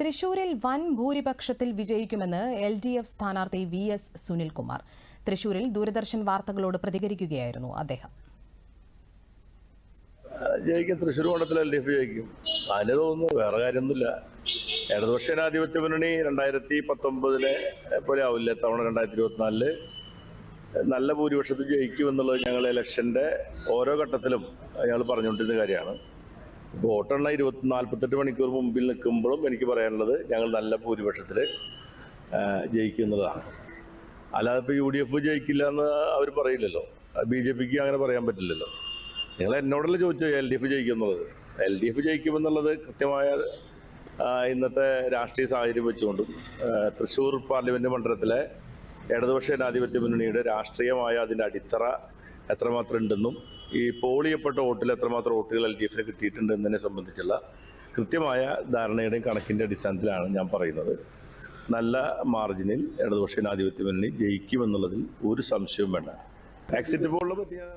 തൃശൂരിൽ വൻ ഭൂരിപക്ഷത്തിൽ വിജയിക്കുമെന്ന് എൽ ഡി എഫ് സ്ഥാനാർത്ഥി വി എസ് സുനിൽകുമാർ. തൃശൂരിൽ ദൂരദർശൻ വാർത്തകളോട് പ്രതികരിക്കുകയായിരുന്നു അദ്ദേഹം. ജയിക്കും. തൃശ്ശൂർ മണ്ഡലത്തിൽ എൽ ഡി എഫ് ജയിക്കും. അതിന് തോന്നുന്നു വേറെ കാര്യമൊന്നുമില്ല. ഇടതുപക്ഷ ജനാധിപത്യ മുന്നണി രണ്ടായിരത്തി പത്തൊമ്പതിലെ പോലെ ആവില്ല. തവണ രണ്ടായിരത്തി ഇരുപത്തിനാലിൽ നല്ല ഭൂരിപക്ഷത്തിൽ ജയിക്കുമെന്നുള്ളത് ഞങ്ങൾ ഇലക്ഷന്റെ ഓരോ ഘട്ടത്തിലും ഞങ്ങൾ പറഞ്ഞുകൊണ്ടിരുന്ന കാര്യമാണ്. വോട്ടെണ്ണ ഇരുപത്തി നാൽപ്പത്തെട്ട് മണിക്കൂർ മുമ്പിൽ നിൽക്കുമ്പോഴും എനിക്ക് പറയാനുള്ളത് ഞങ്ങൾ നല്ല ഭൂരിപക്ഷത്തിൽ ജയിക്കുന്നതാണ്. അല്ലാതെ ഇപ്പോൾ യു ഡി എഫ് ജയിക്കില്ല എന്ന് അവർ പറയില്ലല്ലോ. ബി ജെ പിക്ക് അങ്ങനെ പറയാൻ പറ്റില്ലല്ലോ. നിങ്ങൾ എന്നോടല്ല ചോദിച്ചോ എൽ ഡി എഫ് ജയിക്കും എന്നുള്ളത് എൽ ഡി എഫ് ജയിക്കുമെന്നുള്ളത് കൃത്യമായ ഇന്നത്തെ രാഷ്ട്രീയ സാഹചര്യം വെച്ചുകൊണ്ടും തൃശ്ശൂർ പാർലമെന്റ് മണ്ഡലത്തിലെ ഇടതുപക്ഷ ജനാധിപത്യ മുന്നണിയുടെ രാഷ്ട്രീയമായ അതിന്റെ അടിത്തറ എത്രമാത്രം ഉണ്ടെന്നും ഈ പോളിയപ്പെട്ട വോട്ടിൽ എത്രമാത്രം വോട്ടുകൾ എൽ ഡി എഫിന് കിട്ടിയിട്ടുണ്ട് എന്നതിനെ സംബന്ധിച്ചുള്ള കൃത്യമായ ധാരണയുടെയും കണക്കിന്റെ അടിസ്ഥാനത്തിലാണ് ഞാൻ പറയുന്നത്. നല്ല മാർജിനിൽ ഇടതുപക്ഷ ജനാധിപത്യ മുന്നണി ജയിക്കുമെന്നുള്ളതിൽ ഒരു സംശയവും വേണ്ട. എക്സിറ്റ് പോളിനെ പറ്റി ഞാൻ